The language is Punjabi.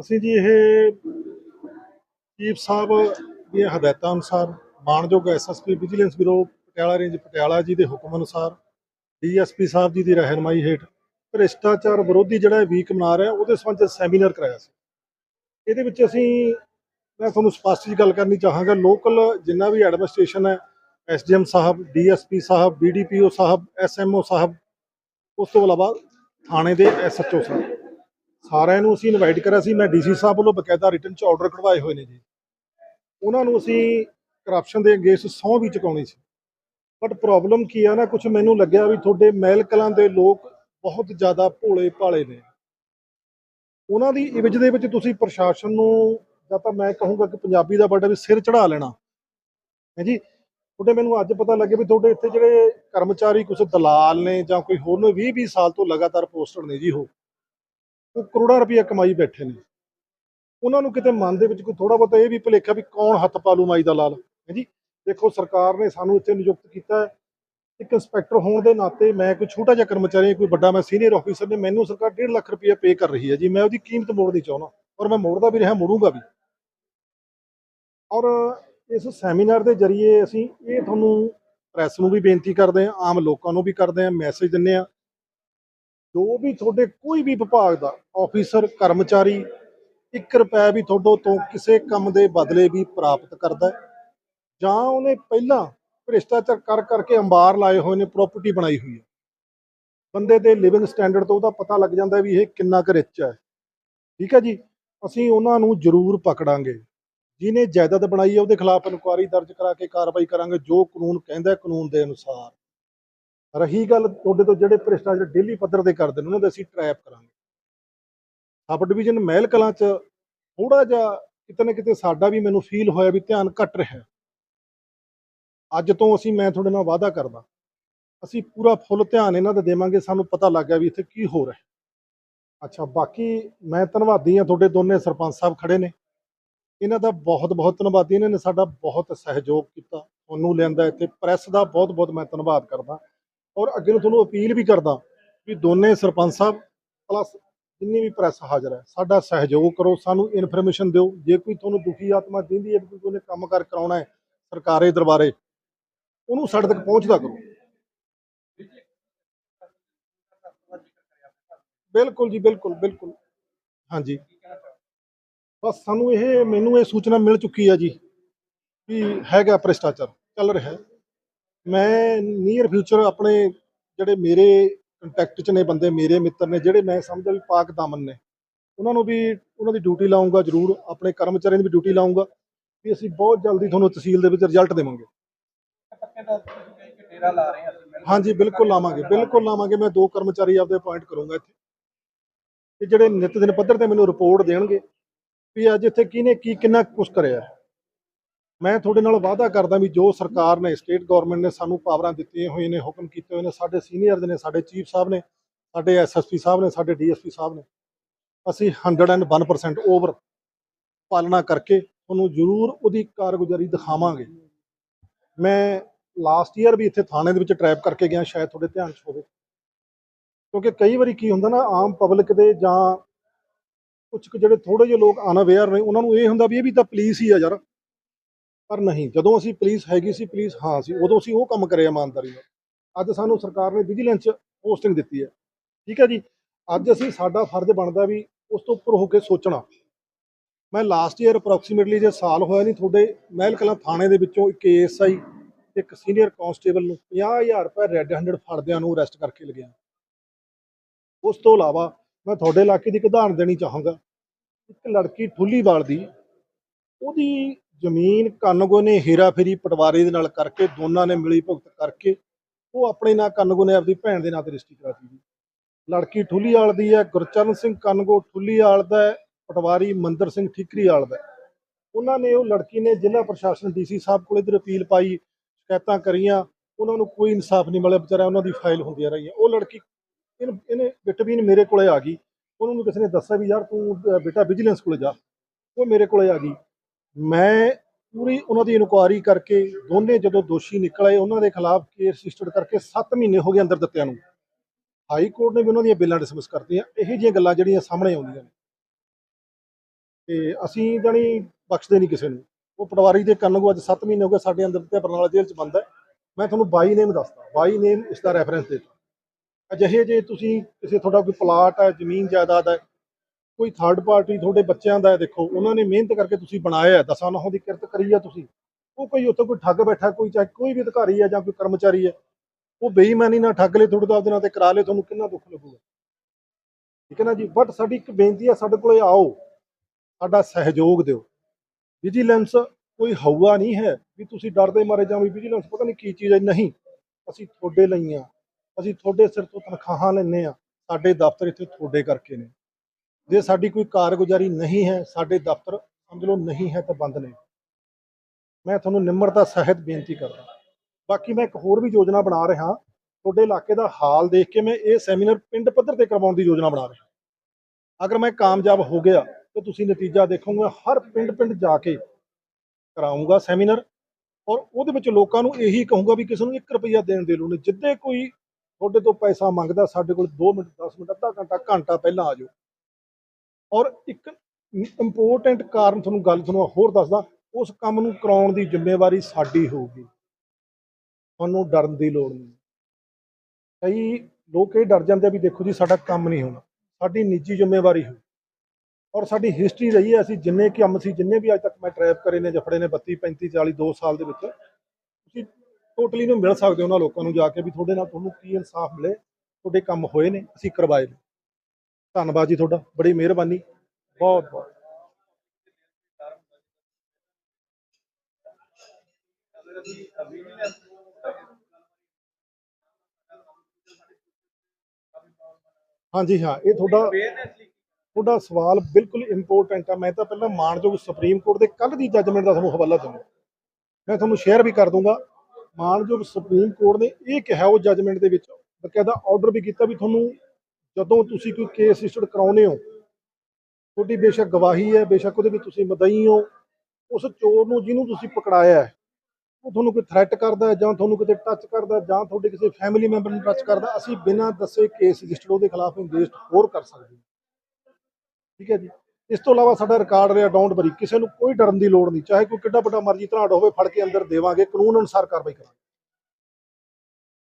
ਅਸੀਂ ਜੀ ਇਹ ਚੀਫ ਸਾਹਿਬ ਦੀਆਂ ਹਦਾਇਤਾਂ ਅਨੁਸਾਰ, ਮਾਨਯੋਗ SSP vigilance bureau Patiala range Patiala ji ਦੇ ਹੁਕਮ ਅਨੁਸਾਰ, ਡੀਐਸਪੀ ਸਾਹਿਬ ਜੀ ਦੀ ਰਹਿਨਮਾਈ ਹੇਠ ਭ੍ਰਿਸ਼ਟਾਚਾਰ ਵਿਰੋਧੀ ਜਿਹੜਾ ਵੀਕ ਮਨਾ ਰਿਹਾ, ਉਹਦੇ ਸੰਬੰਧ ਸੈਮੀਨਾਰ ਕਰਾਇਆ ਸੀ। ਇਹਦੇ ਵਿੱਚ ਅਸੀਂ, ਮੈਂ ਤੁਹਾਨੂੰ ਸਪਸ਼ਟ ਜੀ ਗੱਲ ਕਰਨੀ ਚਾਹਾਂਗਾ, ਲੋਕਲ ਜਿੰਨਾ ਵੀ ਐਡਮਿਨਿਸਟ੍ਰੇਸ਼ਨ ਹੈ, ਐਸਡੀਐਮ ਸਾਹਿਬ, ਡੀਐਸਪੀ ਸਾਹਿਬ ਬੀਡੀਪੀਓ ਸਾਹਿਬ ਐਸਐਮਓ ਸਾਹਿਬ, ਉਸ ਤੋਂ ਇਲਾਵਾ ਥਾਣੇ ਦੇ ਐਸਐਚਓ ਸਾਹਿਬ। ਸਾਰਿਆਂ ਨੂੰ ਅਸੀਂ ਇਨਵਾਈਟ ਕਰਿਆ ਸੀ। ਮੈਂ ਡੀਸੀ ਸਾਹਿਬ ਵੱਲੋਂ ਬਕਾਇਦਾ ਰਿਟਨ ਚ ਆਰਡਰ ਕਢਵਾਏ ਹੋਏ ਨੇ ਜੀ। ਉਹਨਾਂ ਨੂੰ ਅਸੀਂ ਕਰਪਸ਼ਨ ਦੇ ਅਗੇਂਸਟ ਸਹੁੰ ਵੀ ਚੁਕਾਉਣੀ ਸੀ। ਬਟ ਪ੍ਰੋਬਲਮ ਕੀ ਆ ਨਾ ਕੁਝ ਮੈਨੂੰ ਲੱਗਿਆ ਵੀ ਤੁਹਾਡੇ ਮਹਿਲ ਕਲਾਂ ਦੇ ਲੋਕ ਬਹੁਤ ਜ਼ਿਆਦਾ ਭੋਲੇ ਭਾਲੇ ਨੇ। ਉਹਨਾਂ ਦੀ ਇਵਜ ਦੇ ਵਿੱਚ ਤੁਸੀਂ ਪ੍ਰਸ਼ਾਸਨ ਨੂੰ ਜਾਂ ਤਾਂ ਮੈਂ ਕਹੂੰਗਾ ਕਿ ਪੰਜਾਬੀ ਦਾ ਵਰਡ ਵੀ ਸਿਰ ਚੜਾ ਲੈਣਾ। ਹੈ ਜੀ? ਤੁਹਾਡੇ ਮੈਨੂੰ ਅੱਜ ਪਤਾ ਲੱਗਿਆ ਵੀ ਤੁਹਾਡੇ ਇੱਥੇ ਜਿਹੜੇ ਕਰਮਚਾਰੀ ਕੁਝ ਦਲਾਲ ਨੇ ਜਾਂ ਕੋਈ ਹੋਰ ਨੇ 20 20 ਸਾਲ ਤੋਂ ਲਗਾਤਾਰ ਪੋਸਟਡ ਨੇ ਜੀ ਉਹ। ਉਹ ਕਰੋੜਾਂ ਰੁਪਏ ਕਮਾਈ ਬੈਠੇ ਨੇ। ਉਹਨਾਂ ਨੂੰ ਕਿਤੇ ਮਨ ਦੇ ਵਿੱਚ ਕੋਈ ਥੋੜਾ ਬਹੁਤਾ ਇਹ ਵੀ ਭੁਲੇਖਾ ਵੀ ਕੌਣ ਹੱਥ ਪਾਲੂ ਮਾਈ ਦਾ ਲਾਲ, ਹੈ ਜੀ? ਦੇਖੋ, ਸਰਕਾਰ ਨੇ ਸਾਨੂੰ ਇੱਥੇ ਨਿਯੁਕਤ ਕੀਤਾ ਇੱਕ ਇੰਸਪੈਕਟਰ ਹੋਣ ਦੇ ਨਾਤੇ ਮੈਂ ਕੋਈ ਛੋਟਾ ਜਿਹਾ ਕਰਮਚਾਰੀ ਕੋਈ ਵੱਡਾ ਮੈਂ ਸੀਨੀਅਰ ਆਫੀਸਰ ਨੇ, ਮੈਨੂੰ ਸਰਕਾਰ 1.5 ਲੱਖ ਰੁਪਏ ਪੇ ਕਰ ਰਹੀ ਹੈ ਜੀ। ਮੈਂ ਉਹਦੀ ਕੀਮਤ ਮੋੜਨੀ ਚਾਹੁੰਦਾ, ਔਰ ਮੈਂ ਮੋੜਦਾ ਵੀ ਰਿਹਾ, ਮੋੜੂੰਗਾ ਵੀ। ਔਰ ਇਸ ਸੈਮੀਨਾਰ ਦੇ ਜ਼ਰੀਏ ਅਸੀਂ ਇਹ ਤੁਹਾਨੂੰ ਪ੍ਰੈਸ ਨੂੰ ਵੀ ਬੇਨਤੀ ਕਰਦੇ ਹਾਂ, ਆਮ ਲੋਕਾਂ ਨੂੰ ਵੀ ਕਰਦੇ ਹਾਂ, ਮੈਸੇਜ ਦਿੰਦੇ ਹਾਂ। ਜੋ ਵੀ ਤੁਹਾਡੇ ਕੋਈ ਵੀ ਵਿਭਾਗ ਦਾ ਆਫੀਸਰ ਕਰਮਚਾਰੀ 1 ਰੁਪਏ ਵੀ ਤੁਹਾਡੇ ਤੋਂ ਕਿਸੇ ਕੰਮ ਦੇ ਬਦਲੇ ਵੀ ਪ੍ਰਾਪਤ ਕਰਦਾ ਜਾਂ ਉਹਨੇ ਪਹਿਲਾਂ ਭ੍ਰਿਸ਼ਟਾਚਾਰ ਕਰ ਕਰਕੇ ਅੰਬਾਰ ਲਾਏ ਹੋਏ ਨੇ ਪ੍ਰਾਪਰਟੀ ਬਣਾਈ ਹੋਈ ਹੈ। ਬੰਦੇ ਦੇ ਲਿਵਿੰਗ ਸਟੈਂਡਰਡ ਤੋਂ ਉਹਦਾ ਪਤਾ ਲੱਗ ਜਾਂਦਾ ਵੀ ਇਹ ਕਿੰਨਾ ਕੁ ਰਿਚ ਹੈ। ਠੀਕ ਹੈ ਜੀ? ਅਸੀਂ ਉਹਨਾਂ ਨੂੰ ਜ਼ਰੂਰ ਪਕੜਾਂਗੇ। ਜਿਹਨੇ ਜਾਇਦਾਦ ਬਣਾਈ ਹੈ, ਉਹਦੇ ਖਿਲਾਫ ਇਨਕੁਆਇਰੀ ਦਰਜ ਕਰਾ ਕੇ ਕਾਰਵਾਈ ਕਰਾਂਗੇ, ਜੋ ਕਾਨੂੰਨ ਕਹਿੰਦਾ ਕਾਨੂੰਨ ਦੇ ਅਨੁਸਾਰ। ਰਹੀ ਗੱਲ ਤੁਹਾਡੇ ਤੋਂ ਜਿਹੜੇ ਭ੍ਰਿਸ਼ਟਾਚਾਰ ਡੇਲੀ ਪੱਧਰ ਤੇ ਕਰਦੇ ਨੇ, ਉਹਨਾਂ ਦੇ ਅਸੀਂ ਟਰੈਪ ਕਰਾਂਗੇ। ਸਬ ਡਿਵੀਜ਼ਨ ਮਹਿਲ ਕਲਾਂ ਚ ਥੋੜਾ ਜਿਹਾ ਕਿਤੇ ਨਾ ਕਿਤੇ ਸਾਡਾ ਵੀ ਮੈਨੂੰ ਫੀਲ ਹੋਇਆ ਵੀ ਧਿਆਨ ਘਟ ਰਿਹਾ ਅੱਜ ਤੋਂ ਅਸੀਂ, ਮੈਂ ਤੁਹਾਡੇ ਨਾਲ ਵਾਅਦਾ ਕਰਦਾ, ਅਸੀਂ ਪੂਰਾ ਫੁੱਲ ਧਿਆਨ ਇਹਨਾਂ ਦਾ ਦੇਵਾਂਗੇ, ਸਾਨੂੰ ਪਤਾ ਲੱਗ ਗਿਆ ਵੀ ਇੱਥੇ ਕੀ ਹੋ ਰਿਹਾ ਅੱਛਾ, ਬਾਕੀ ਮੈਂ ਧੰਨਵਾਦੀ ਹਾਂ ਤੁਹਾਡੇ ਦੋਨੇ ਸਰਪੰਚ ਸਾਹਿਬ ਖੜੇ ਨੇ। ਇਹਨਾਂ ਦਾ ਬਹੁਤ ਬਹੁਤ ਧੰਨਵਾਦੀ, ਇਹਨਾਂ ਨੇ ਸਾਡਾ ਬਹੁਤ ਸਹਿਯੋਗ ਕੀਤਾ, ਤੁਹਾਨੂੰ ਲੈਂਦਾ ਇੱਥੇ ਪ੍ਰੈਸ ਦਾ ਬਹੁਤ ਬਹੁਤ ਮੈਂ ਧੰਨਵਾਦ ਕਰਦਾ। ਔਰ ਅੱਗੇ ਨੂੰ ਤੁਹਾਨੂੰ ਅਪੀਲ ਵੀ ਕਰਦਾ ਵੀ ਦੋਨੇ ਸਰਪੰਚ ਸਾਹਿਬ ਪਲੱਸ ਜਿੰਨੀ ਵੀ ਪ੍ਰੈਸ ਹਾਜ਼ਰ ਹੈ, ਸਾਡਾ ਸਹਿਯੋਗ ਕਰੋ, ਸਾਨੂੰ ਇਨਫੋਰਮੇਸ਼ਨ ਦਿਓ। ਜੇ ਕੋਈ ਤੁਹਾਨੂੰ ਦੁਖੀ ਆਤਮਾ ਦਿੰਦੀ ਹੈ ਵੀ ਕੋਈ ਉਹਨੇ ਕੰਮ ਕਰ ਕਰਾਉਣਾ ਹੈ ਸਰਕਾਰੇ ਦਰਬਾਰੇ, ਉਹਨੂੰ ਸਾਡੇ ਤੱਕ ਪਹੁੰਚਦਾ ਕਰੋ। ਬਿਲਕੁਲ ਜੀ, ਬਿਲਕੁਲ ਬਿਲਕੁਲ। ਹਾਂਜੀ। ਬਸ ਸਾਨੂੰ ਇਹ, ਮੈਨੂੰ ਇਹ ਸੂਚਨਾ ਮਿਲ ਚੁੱਕੀ ਹੈ ਜੀ ਵੀ ਹੈਗਾ ਭ੍ਰਿਸ਼ਟਾਚਾਰ, ਚੱਲ ਰਿਹਾ ਹੈ। ਮੈਂ ਨੀਅਰ ਫਿਊਚਰ ਆਪਣੇ ਜਿਹੜੇ ਮੇਰੇ ਕੰਟੈਕਟ 'ਚ ਨੇ ਬੰਦੇ, ਮੇਰੇ ਮਿੱਤਰ ਨੇ, ਜਿਹੜੇ ਮੈਂ ਸਮਝਦਾ ਵੀ ਪਾਕ ਦਾਮਨ ਨੇ, ਉਹਨਾਂ ਨੂੰ ਵੀ ਉਹਨਾਂ ਦੀ ਡਿਊਟੀ ਲਾਉਂਗਾ ਜ਼ਰੂਰ, ਆਪਣੇ ਕਰਮਚਾਰੀਆਂ ਦੀ ਵੀ ਡਿਊਟੀ ਲਾਉਂਗਾ ਵੀ ਅਸੀਂ ਬਹੁਤ ਜਲਦੀ ਤੁਹਾਨੂੰ ਤਹਿਸੀਲ ਦੇ ਵਿੱਚ ਰਿਜ਼ਲਟ ਦੇਵਾਂਗੇ। ਹਾਂਜੀ, ਬਿਲਕੁਲ ਲਾਵਾਂਗੇ ਬਿਲਕੁਲ ਲਾਵਾਂਗੇ, ਮੈਂ ਦੋ ਕਰਮਚਾਰੀ ਆਪਦੇ ਅਪਾਇੰਟ ਕਰੂੰਗਾ ਇੱਥੇ। ਤੇ ਜਿਹੜੇ ਨਿਤ ਦਿਨ ਪੱਧਰ ਤੇ ਮੈਨੂੰ ਰਿਪੋਰਟ ਦੇਣਗੇ ਵੀ ਅੱਜ ਇੱਥੇ ਕਿਹਨੇ ਕੀ, ਕਿੰਨਾ ਕੁਝ ਕਰਿਆ। ਮੈਂ ਤੁਹਾਡੇ ਨਾਲ ਵਾਅਦਾ ਕਰਦਾ ਵੀ ਜੋ ਸਰਕਾਰ ਨੇ ਸਟੇਟ ਗਵਰਨਮੈਂਟ ਨੇ ਸਾਨੂੰ ਪਾਵਰਾਂ ਦਿੱਤੀਆਂ ਹੋਈਆਂ ਨੇ, ਹੁਕਮ ਕੀਤੇ ਹੋਏ ਨੇ, ਸਾਡੇ ਸੀਨੀਅਰਸ ਨੇ, ਸਾਡੇ ਚੀਫ ਸਾਹਿਬ ਨੇ, ਸਾਡੇ ਐਸਐਸਪੀ ਸਾਹਿਬ ਨੇ, ਸਾਡੇ ਡੀਐਸਪੀ ਸਾਹਿਬ ਨੇ, ਅਸੀਂ 101% ਓਵਰ ਪਾਲਣਾ ਕਰਕੇ ਤੁਹਾਨੂੰ ਜ਼ਰੂਰ ਉਹਦੀ ਕਾਰਗੁਜ਼ਾਰੀ ਦਿਖਾਵਾਂਗੇ। ਮੈਂ ਲਾਸਟ ਈਅਰ ਵੀ ਇੱਥੇ ਥਾਣੇ ਦੇ ਵਿੱਚ ਟਰੈਪ ਕਰਕੇ ਗਿਆ, ਸ਼ਾਇਦ ਤੁਹਾਡੇ ਧਿਆਨ 'ਚ ਹੋਵੇ। ਕਿਉਂਕਿ ਕਈ ਵਾਰੀ ਕੀ ਹੁੰਦਾ ਨਾ, ਆਮ ਪਬਲਿਕ ਦੇ ਜਾਂ ਕੁਝ ਕੁ ਜਿਹੜੇ ਥੋੜੇ ਜਿਹੇ ਲੋਕ ਅਨਅਵੇਅਰ ਨੇ, ਉਹਨਾਂ ਨੂੰ ਇਹ ਹੁੰਦਾ ਵੀ ਇਹ ਵੀ ਤਾਂ ਪੁਲਿਸ ਹੀ ਆ ਯਾਰ। ਪਰ ਨਹੀਂ, ਜਦੋਂ ਅਸੀਂ ਪੁਲਿਸ ਹੈਗੀ ਸੀ ਪੁਲਿਸ ਹਾਂ ਸੀ, ਉਦੋਂ ਅਸੀਂ ਉਹ ਕੰਮ ਕਰਿਆ ਇਮਾਨਦਾਰੀ ਨਾਲ। ਅੱਜ ਸਾਨੂੰ ਸਰਕਾਰ ਨੇ ਵਿਜੀਲੈਂਸ ਪੋਸਟਿੰਗ ਦਿੱਤੀ ਹੈ। ਠੀਕ ਹੈ ਜੀ? ਅੱਜ ਅਸੀਂ ਸਾਡਾ ਫਰਜ਼ ਬਣਦਾ ਵੀ ਉਸ ਤੋਂ ਉੱਪਰ ਹੋ ਕੇ ਸੋਚਣਾ। ਮੈਂ ਲਾਸਟ ਈਅਰ ਅਪਰੋਕਸੀਮੇਟਲੀ ਜੇ ਸਾਲ ਹੋਇਆ ਨਹੀਂ, ਤੁਹਾਡੇ ਮਹਿਲ ਕਲਾਂ ਥਾਣੇ ਦੇ ਵਿੱਚੋਂ ਇੱਕ ਏਐਸਆਈ ਇੱਕ ਸੀਨੀਅਰ ਕਾਂਸਟੇਬਲ ਨੂੰ 50000 ਰੁਪਏ ਰੈੱਡ ਹੈਂਡਡ ਫੜਦਿਆਂ ਨੂੰ ਅਰੈਸਟ ਕਰਕੇ ਲਗਿਆ ਉਸ ਤੋਂ ਇਲਾਵਾ ਮੈਂ ਤੁਹਾਡੇ ਇਲਾਕੇ ਦੀ ਇੱਕ ਉਦਾਹਰਣ ਦੇਣੀ ਚਾਹਾਂਗਾ। ਇੱਕ ਲੜਕੀ ਠੁੱਲੀਵਾਲ ਦੀ, ਉਹਦੀ ਜ਼ਮੀਨ ਕਾਨੂੰਗੋ ਨੇ ਹੇਰਾਫੇਰੀ ਪਟਵਾਰੀ ਦੇ ਨਾਲ ਕਰਕੇ ਦੋਨਾਂ ਨੇ ਮਿਲੀ ਭੁਗਤ ਕਰਕੇ ਉਹ ਆਪਣੇ ਨਾਂ ਕਾਨੂੰਗੋ ਨੇ ਆਪਣੀ ਭੈਣ ਦੇ ਨਾਂ ਤੇ ਰਜਿਸਟਰੀ ਕਰਾਤੀ ਜੀ। ਲੜਕੀ ਠੁੱਲੀਵਾਲ ਦੀ ਹੈ, ਗੁਰਚਰਨ ਸਿੰਘ ਕਾਨੂੰਗੋ ਠੁੱਲੀਵਾਲ ਦਾ ਪਟਵਾਰੀ ਮੰਦਰ ਸਿੰਘ ਠੀਕਰੀਵਾਲ ਦਾ ਉਹਨਾਂ ਨੇ ਉਹ ਲੜਕੀ ਨੇ ਜ਼ਿਲ੍ਹਾ ਪ੍ਰਸ਼ਾਸਨ ਡੀਸੀ ਸਾਹਿਬ ਕੋਲ ਇਧਰ ਅਪੀਲ ਪਾਈ, ਸ਼ਿਕਾਇਤਾਂ ਕਰੀਆਂ, ਉਹਨਾਂ ਨੂੰ ਕੋਈ ਇਨਸਾਫ ਨਹੀਂ ਮਿਲਿਆ ਵਿਚਾਰਾ ਉਹਨਾਂ ਦੀ ਫਾਈਲ ਹੁੰਦੀਆਂ ਰਹੀਆਂ। ਉਹ ਲੜਕੀ ਇਹਨ- ਇਹਨੇ ਬਿਟਵੀਨ ਮੇਰੇ ਕੋਲੇ ਆ ਗਈ। ਉਹਨਾਂ ਨੂੰ ਕਿਸੇ ਨੇ ਦੱਸਿਆ ਵੀ ਯਾਰ ਤੂੰ ਬੇਟਾ ਵਿਜੀਲੈਂਸ ਕੋਲੇ ਜਾ। ਉਹ ਮੇਰੇ ਕੋਲੇ ਆ ਗਈ। ਮੈਂ ਪੂਰੀ ਉਹਨਾਂ ਦੀ ਇਨਕੁਆਇਰੀ ਕਰਕੇ ਦੋਨੇ ਜਦੋਂ ਦੋਸ਼ੀ ਨਿਕਲ ਆਏ, ਉਹਨਾਂ ਦੇ ਖਿਲਾਫ ਕੇਸ ਰਜਿਸਟਰਡ ਕਰਕੇ 7 ਮਹੀਨੇ ਹੋ ਗਏ ਅੰਦਰ ਦਿੱਤਿਆਂ ਨੂੰ। ਹਾਈ ਕੋਰਟ ਨੇ ਵੀ ਉਹਨਾਂ ਦੀਆਂ ਬਿੱਲਾਂ ਡਿਸਮਿਸ ਕਰਤੀਆਂ। ਇਹੋ ਜਿਹੀਆਂ ਗੱਲਾਂ ਜਿਹੜੀਆਂ ਸਾਹਮਣੇ ਆਉਂਦੀਆਂ ਨੇ। ਤੇ ਅਸੀਂ ਜਾਣੀ ਬਖਸ਼ਦੇ ਨਹੀਂ ਕਿਸੇ ਨੂੰ। ਉਹ ਪਟਵਾਰੀ ਦੇ ਕੰਨ ਨੂੰ ਅੱਜ 7 ਮਹੀਨੇ ਹੋ ਗਏ ਸਾਡੇ ਅੰਦਰ ਤੇ ਬਰਨਾਲਾ ਜੇਲ੍ਹ 'ਚ ਬੰਦ ਹੈ। ਮੈਂ ਤੁਹਾਨੂੰ ਬਾਈ ਨੇਮ ਦੱਸਦਾ। ਬਾਈ ਨੇਮ ਇਸ ਦਾ ਰੈਫਰੈਂਸ ਦੇ ਅਜਿਹੇ ਜੇ ਤੁਸੀਂ ਕਿਸੇ, ਤੁਹਾਡਾ ਕੋਈ ਪਲਾਟ ਹੈ, ਜ਼ਮੀਨ ਜਾਇਦਾਦ ਹੈ ਕੋਈ ਥਰਡ ਪਾਰਟੀ ਤੁਹਾਡੇ ਬੱਚਿਆਂ ਦਾ ਹੈ, ਦੇਖੋ, ਉਹਨਾਂ ਨੇ ਮਿਹਨਤ ਕਰਕੇ ਤੁਸੀਂ ਬਣਾਇਆ ਹੈ, ਦਸਾਂ ਨਹੁੰ ਦੀ ਕਿਰਤ ਕਰੀ ਆ ਤੁਸੀਂ। ਉਹ ਕੋਈ ਉੱਥੇ ਕੋਈ ਠੱਗ ਬੈਠਾ, ਕੋਈ ਚਾਹੇ ਕੋਈ ਵੀ ਅਧਿਕਾਰੀ ਹੈ ਜਾਂ ਕੋਈ ਕਰਮਚਾਰੀ ਹੈ ਉਹ ਬੇਈਮਾਨੀ ਨਾਲ ਠੱਗ ਲੇ, ਤੁਹਾਡੇ ਤੋਂ ਦਿਨਾਂ ਤੇ ਕਰਾ ਲੇ, ਤੁਹਾਨੂੰ ਕਿੰਨਾ ਦੁੱਖ ਲੱਗੂਗਾ? ਠੀਕ ਹੈ ਨਾ ਜੀ? ਬਟ ਸਾਡੀ ਇੱਕ ਬੇਨਤੀ ਹੈ ਸਾਡੇ ਕੋਲੇ ਆਓ, ਸਾਡਾ ਸਹਿਯੋਗ ਦਿਓ। ਵਿਜੀਲੈਂਸ ਕੋਈ ਹਊਆ ਨਹੀਂ ਹੈ ਵੀ ਤੁਸੀਂ ਡਰਦੇ ਮਾਰੇ ਜਾਂ ਵੀ ਵਿਜੀਲੈਂਸ ਪਤਾ ਨਹੀਂ ਕੀ ਚੀਜ਼ ਹੈ, ਨਹੀਂ। ਅਸੀਂ ਤੁਹਾਡੇ ਲਈ ਆ, ਅਸੀਂ ਤੁਹਾਡੇ ਸਿਰ ਤੋਂ ਤਨਖਾਹਾਂ ਲੈਂਦੇ ਆ, ਸਾਡੇ ਦਫ਼ਤਰ ਇੱਥੇ ਤੁਹਾਡੇ ਕਰਕੇ ਨੇ। ਜੇ ਸਾਡੀ ਕੋਈ ਕਾਰਗੁਜ਼ਾਰੀ ਨਹੀਂ ਹੈ, ਸਾਡੇ ਦਫ਼ਤਰ ਸਮਝ ਲਓ ਨਹੀਂ ਹੈ ਤਾਂ ਬੰਦ ਨੇ। ਮੈਂ ਤੁਹਾਨੂੰ ਨਿਮਰਤਾ ਸਹਿਤ ਬੇਨਤੀ ਕਰਦਾ ਬਾਕੀ ਮੈਂ ਇੱਕ ਹੋਰ ਵੀ ਯੋਜਨਾ ਬਣਾ ਰਿਹਾ ਤੁਹਾਡੇ ਇਲਾਕੇ ਦਾ ਹਾਲ ਦੇਖ ਕੇ ਮੈਂ ਇਹ ਸੈਮੀਨਾਰ ਪਿੰਡ ਪੱਧਰ ਤੇ ਕਰਵਾਉਣ ਦੀ ਯੋਜਨਾ ਬਣਾ ਰਿਹਾ ਅਗਰ ਮੈਂ ਕਾਮਯਾਬ ਹੋ ਗਿਆ, ਤਾਂ ਤੁਸੀਂ ਨਤੀਜਾ ਦੇਖੋਗੇ ਹਰ ਪਿੰਡ ਪਿੰਡ ਜਾ ਕੇ ਕਰਾਉਂਗਾ ਸੈਮੀਨਾਰ ਔਰ ਉਹਦੇ ਵਿੱਚ ਲੋਕਾਂ ਨੂੰ ਇਹੀ ਕਹੂੰਗਾ ਵੀ ਕਿਸੇ ਨੂੰ 1 ਰੁਪਈਆ ਦੇਣ ਦੇ ਲੋੜ ਨਹੀਂ। ਜਿੱਦੇ ਕੋਈ ਤੁਹਾਡੇ ਤੋਂ ਪੈਸਾ ਮੰਗਦਾ, ਸਾਡੇ ਕੋਲ 2 ਮਿੰਟ 10 ਮਿੰਟ, ਅੱਧਾ ਘੰਟਾ ਘੰਟਾ ਪਹਿਲਾਂ ਆ ਜਾਓ। ਔਰ ਇੱਕ ਇੰਪੋਰਟੈਂਟ ਕਾਰਨ ਤੁਹਾਨੂੰ ਗੱਲ ਤੁਹਾਨੂੰ ਹੋਰ ਦੱਸਦਾ, ਉਸ ਕੰਮ ਨੂੰ ਕਰਾਉਣ ਦੀ ਜ਼ਿੰਮੇਵਾਰੀ ਸਾਡੀ ਹੋਊਗੀ। ਤੁਹਾਨੂੰ ਡਰਨ ਦੀ ਲੋੜ ਨਹੀਂ। ਕਈ ਲੋਕ ਇਹ ਡਰ ਜਾਂਦੇ ਆ ਵੀ ਦੇਖੋ ਜੀ, ਸਾਡਾ ਕੰਮ ਨਹੀਂ ਹੋਣਾ, ਸਾਡੀ ਨਿੱਜੀ ਜ਼ਿੰਮੇਵਾਰੀ ਹੋ ਔਰ ਸਾਡੀ ਹਿਸਟਰੀ ਰਹੀ ਹੈ, ਅਸੀਂ ਜਿੰਨੇ ਕੰਮ ਸੀ, ਜਿੰਨੇ ਵੀ ਅੱਜ ਤੱਕ ਮੈਂ ਟਰੈਪ ਕਰੇ ਨੇ, ਜਫੜੇ ਨੇ 32 35 40 2 ਸਾਲ ਦੇ ਵਿੱਚ, ਤੁਸੀਂ ਟੋਟਲੀ ਨੂੰ ਮਿਲ ਸਕਦੇ ਹੋ ਉਹਨਾਂ ਲੋਕਾਂ ਨੂੰ ਜਾ ਕੇ ਵੀ ਤੁਹਾਡੇ ਨਾਲ ਤੁਹਾਨੂੰ ਕੀ ਇਨਸਾਫ ਮਿਲੇ, ਤੁਹਾਡੇ ਕੰਮ ਹੋਏ ਨੇ, ਅਸੀਂ ਕਰਵਾਏ ਨੇ। ਧੰਨਵਾਦ ਜੀ ਤੁਹਾਡਾ, ਬੜੀ ਮਿਹਰਬਾਨੀ, ਬਹੁਤ ਬਹੁਤ। ਹਾਂਜੀ, ਹਾਂ, ਇਹ ਤੁਹਾਡਾ ਤੁਹਾਡਾ ਸਵਾਲ ਬਿਲਕੁਲ ਇੰਪੋਰਟੈਂਟ ਆ। ਮੈਂ ਤਾਂ ਪਹਿਲਾਂ ਮਾਨਯੋਗ ਸੁਪਰੀਮ ਕੋਰਟ ਦੇ ਕੱਲ ਦੀ ਜੱਜਮੈਂਟ ਦਾ ਤੁਹਾਨੂੰ ਹਵਾਲਾ ਦਊਂਗਾ ਮੈਂ ਤੁਹਾਨੂੰ ਸ਼ੇਅਰ ਵੀ ਕਰ ਦੂੰਗਾ ਮਾਨਯੋਗ ਸੁਪਰੀਮ ਕੋਰਟ ਨੇ ਇਹ ਕਿਹਾ ਉਹ ਜੱਜਮੈਂਟ ਦੇ ਵਿੱਚ, ਬਕਾਇਦਾ ਆਰਡਰ ਵੀ ਕੀਤਾ ਵੀ ਤੁਹਾਨੂੰ ਜਦੋਂ ਤੁਸੀਂ ਕੋਈ ਕੇਸ ਰਜਿਸਟਰਡ ਕਰਾਉਨੇ ਹੋ, ਤੁਹਾਡੀ ਬੇਸ਼ੱਕ ਗਵਾਹੀ ਹੈ, ਬੇਸ਼ੱਕ ਉਹਦੇ ਵਿੱਚ ਤੁਸੀਂ ਮਦਈ ਹੋ, ਉਸ ਚੋਰ ਨੂੰ ਜਿਹਨੂੰ ਤੁਸੀਂ ਪਕੜਾਇਆ ਉਹ ਤੁਹਾਨੂੰ ਕੋਈ ਥ੍ਰੈਟ ਕਰਦਾ ਜਾਂ ਤੁਹਾਨੂੰ ਕਿਤੇ ਟੱਚ ਕਰਦਾ ਜਾਂ ਤੁਹਾਡੇ ਕਿਸੇ ਫੈਮਿਲੀ ਮੈਂਬਰ ਨੂੰ ਟੱਚ ਕਰਦਾ ਅਸੀਂ ਬਿਨਾਂ ਦੱਸੇ ਕੇਸ ਰਜਿਸਟਰਡ ਉਹਦੇ ਖਿਲਾਫ ਇੰਗੇਜਡ ਹੋਰ ਕਰ ਸਕਦੇ ਹਾਂ। ਠੀਕ ਹੈ ਜੀ? ਇਸ ਤੋਂ ਇਲਾਵਾ ਸਾਡਾ ਰਿਕਾਰਡ ਰਿਹਾ ਡੋਂਟ ਬਰੀ, ਕਿਸੇ ਨੂੰ ਕੋਈ ਡਰਨ ਦੀ ਲੋੜ ਨਹੀਂ, ਚਾਹੇ ਕੋਈ ਕਿੱਡਾ ਵੱਡਾ ਮਰਜ਼ੀ ਧਰਾੜ ਹੋਵੇ, ਫੜ ਕੇ ਅੰਦਰ ਦੇਵਾਂਗੇ, ਕਾਨੂੰਨ ਅਨੁਸਾਰ ਕਾਰਵਾਈ ਕਰਾਂਗੇ।